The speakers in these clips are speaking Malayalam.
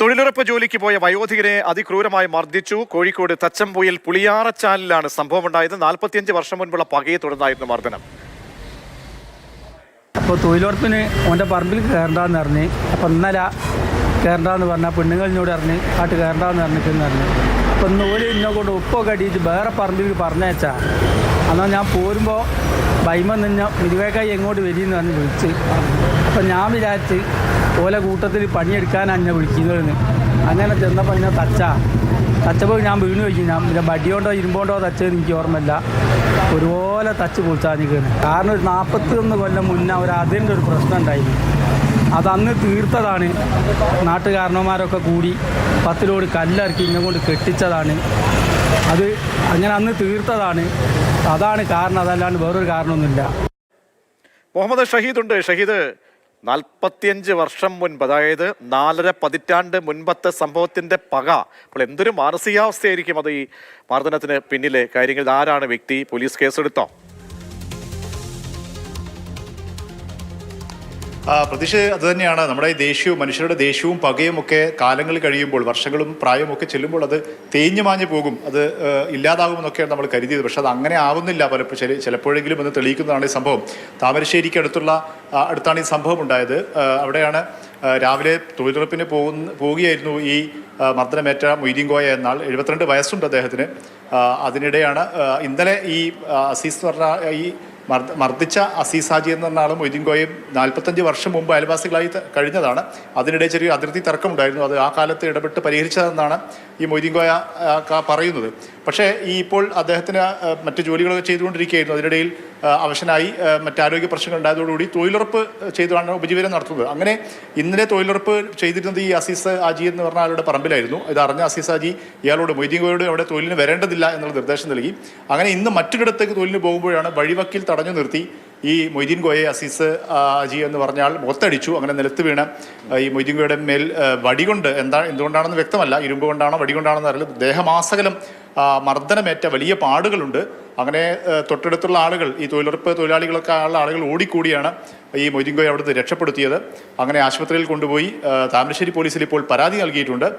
തൊഴിലുറപ്പ് ജോലിക്ക് പോയ വയോധികരെ അതിക്രൂരമായി മർദ്ദിച്ചു. കോഴിക്കോട് തച്ചമ്പുയിൽ പുളിയാറച്ചാലിലാണ് സംഭവമുണ്ടായത്. നാൽപ്പത്തിയഞ്ച് വർഷം മുൻപുള്ള പകയെ തുടർന്നായിരുന്നു മർദ്ദനം. അപ്പോൾ തൊഴിലുറപ്പിന് ഓന്റെ പറമ്പിൽ കയറണ്ടെന്ന് പറഞ്ഞ് അപ്പോൾ ഇന്നലെ കയറണ്ടെന്ന് പറഞ്ഞാൽ പെണ്ണുങ്ങളിനോട് അറിഞ്ഞ് കാട്ട് കയറണ്ടെന്ന് പറഞ്ഞിട്ടെന്ന് പറഞ്ഞു. അപ്പോൾ ഇന്ന് ഒരു എന്നെ കൊണ്ട് ഉപ്പൊക്കെ അടിയിട്ട് വേറെ പറമ്പിൽ പറഞ്ഞയച്ചാ. എന്നാൽ ഞാൻ പോരുമ്പോൾ ബൈമ നിന്ന മിരുവേക്കായി എങ്ങോട്ട് വരിയെന്ന് പറഞ്ഞ് വിളിച്ച്. അപ്പം ഞാൻ വിചാരിച്ച് ഓല കൂട്ടത്തിൽ പണിയെടുക്കാനാണ് എന്നെ വിളിക്കുന്നതെന്ന് അങ്ങനെ ചെന്നപ്പോൾ ഞാൻ തച്ച. തച്ചപ്പോൾ ഞാൻ വീണ് വയ്ക്കും ഞാൻ പിന്നെ ബടിയോണ്ടോ ഇരുമ്പോണ്ടോ തച്ചതെന്ന് എനിക്ക് ഓർമ്മയില്ല. ഒരുപോലെ തച്ച് പൊളിച്ചാൽ നിൽക്കുന്നത് കാരണം ഒരു നാൽപ്പത്തി ഒന്ന് കൊല്ലം മുന്നേ ഒരു അതിന്റെ ഒരു പ്രശ്നം ഉണ്ടായിരുന്നു അത് അന്ന് തീർത്തതാണ്. നാട്ടുകാരണവന്മാരൊക്കെ കൂടി പത്തിലോട് കല്ലിറക്കി ഇങ്ങനെ കൊണ്ട് കെട്ടിച്ചതാണ്. അത് അങ്ങനെ അന്ന് തീർത്തതാണ്. അതാണ് കാരണം. അതല്ലാണ്ട് വേറൊരു കാരണമൊന്നുമില്ല. മുഹമ്മദ് ഷഹീദ് ഉണ്ട്. ഷഹീദ് നാൽപ്പത്തിയഞ്ച് വർഷം മുൻപ് അതായത് നാലര പതിറ്റാണ്ട് മുൻപത്തെ സംഭവത്തിന്റെ പക. അപ്പോൾ എന്തൊരു മാനസികാവസ്ഥയായിരിക്കും അത് ഈ മർദ്ദനത്തിന് പിന്നിലെ കാര്യങ്ങൾ? ആരാണ് വ്യക്തി? പോലീസ് കേസെടുത്തോ? പ്രതീക്ഷ അത് തന്നെയാണ് നമ്മുടെ ഈ ദേഷ്യവും മനുഷ്യരുടെ ദേഷ്യവും പകയും ഒക്കെ കാലങ്ങൾ കഴിയുമ്പോൾ വർഷങ്ങളും പ്രായവും ഒക്കെ ചെല്ലുമ്പോൾ അത് തേഞ്ഞു മാഞ്ഞു പോകും. അത് ഇല്ലാതാകുമെന്നൊക്കെയാണ് നമ്മൾ കരുതിയത്. പക്ഷെ അത് അങ്ങനെ ആവുന്നില്ല. പലപ്പോൾ ചില ചിലപ്പോഴെങ്കിലും എന്ന് തെളിയിക്കുന്നതാണ് ഈ സംഭവം. താമരശ്ശേരിക്ക് അടുത്തുള്ള അടുത്താണ് ഈ സംഭവം ഉണ്ടായത്. അവിടെയാണ് രാവിലെ തൊഴിലുറപ്പിന് പോകുന്ന പോവുകയായിരുന്നു ഈ മർദ്ദനമേറ്റ മൊയ്തീൻകോയ എന്നാൾ എഴുപത്തിരണ്ട് വയസ്സുണ്ട് അദ്ദേഹത്തിന്. അതിനിടെയാണ് ഇന്നലെ ഈ അസീസ് പറഞ്ഞ ഈ മർദ്ദിച്ച അസീസ് ഹാജി എന്ന് ആളും മൊയ്തീൻകോയും നാൽപ്പത്തഞ്ച് വർഷം മുമ്പ് അയൽവാസികളായി കഴിഞ്ഞതാണ്. അതിനിടെ ചെറിയ അതിർത്തി തർക്കമുണ്ടായിരുന്നു. അത് ആ കാലത്ത് ഇടപെട്ട് പരിഹരിച്ചതെന്നാണ് ഈ മൊയ്തീൻകോയ പറയുന്നത്. പക്ഷേ ഈ ഇപ്പോൾ അദ്ദേഹത്തിന് മറ്റു ജോലികളൊക്കെ ചെയ്തുകൊണ്ടിരിക്കുകയായിരുന്നു. അതിനിടയിൽ അവശനായി മറ്റാരോഗ്യ പ്രശ്നങ്ങൾ ഉണ്ടായതോടുകൂടി തൊഴിലുറപ്പ് ചെയ്താണ് ഉപജീവനം നടത്തുന്നത്. അങ്ങനെ ഇന്നലെ തൊഴിലുറപ്പ് ചെയ്തിരുന്നത് ഈ അസീസ് ആജി എന്ന് പറഞ്ഞ ആളുടെ പറമ്പിലായിരുന്നു. ഇത് അറിഞ്ഞ അസീസ് ഹാജി ഇയാളോട് മൊയ്തീൻകോയോട് അവിടെ തൊഴിലിന് വരേണ്ടതില്ല എന്നുള്ള നിർദ്ദേശം നൽകി. അങ്ങനെ ഇന്ന് മറ്റൊരിടത്തേക്ക് തൊഴിലിന് പോകുമ്പോഴാണ് വഴിവക്കിൽ തടഞ്ഞു നിർത്തി ഈ മൊയ്തീൻ ഗോയെ അസീസ് അജി എന്ന് പറഞ്ഞാൽ മുഖത്തടിച്ചു. അങ്ങനെ നിലത്ത് വീണ ഈ മൊയ്തീൻ ഗോയുടെ മേൽ വടികൊണ്ട് എന്താ എന്തുകൊണ്ടാണെന്ന് വ്യക്തമല്ല ഇരുമ്പ് കൊണ്ടാണോ വടി കൊണ്ടാണെന്ന് അറിയില്ല. ദേഹമാസകലം മർദ്ദനമേറ്റ വലിയ പാടുകളുണ്ട്. അങ്ങനെ തൊട്ടടുത്തുള്ള ആളുകൾ ഈ തൊഴിലുറപ്പ് തൊഴിലാളികളൊക്കെ ഉള്ള ആളുകൾ ഓടിക്കൂടിയാണ് ഈ മൊയ്തിങ്കോയെ അവിടുന്ന് രക്ഷപ്പെടുത്തിയത്. അങ്ങനെ ആശുപത്രിയിൽ കൊണ്ടുപോയി താമരശ്ശേരി പോലീസിൽ ഇപ്പോൾ പരാതി നൽകിയിട്ടുണ്ട്.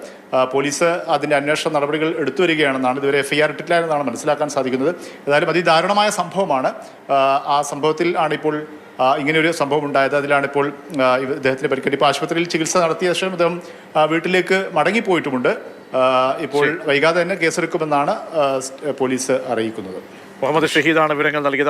പോലീസ് അതിന്റെ അന്വേഷണ നടപടികൾ എടുത്തു വരികയാണെന്നാണ് ഇതുവരെ എഫ്ഐആർ ഐ ആർ ഇട്ടില്ല എന്നാണ് മനസ്സിലാക്കാൻ സാധിക്കുന്നത്. ഏതായാലും അതിദാരുണമായ സംഭവമാണ്. ആ, സംഭവത്തിൽ ആണിപ്പോൾ ഇങ്ങനെയൊരു സംഭവം ഉണ്ടായത്. അതിലാണിപ്പോൾ ഇദ്ദേഹത്തിന് പരിക്കേറ്റ്. ഇപ്പോൾ ആശുപത്രിയിൽ ചികിത്സ നടത്തിയ ശേഷം ഇദ്ദേഹം വീട്ടിലേക്ക് മടങ്ങിപ്പോയിട്ടുമുണ്ട്. ഇപ്പോൾ വൈകാതെ തന്നെ കേസെടുക്കുമെന്നാണ് പോലീസ് അറിയിക്കുന്നത്. മുഹമ്മദ് ഷഹീദാണ് വിവരങ്ങൾ നൽകിയത്.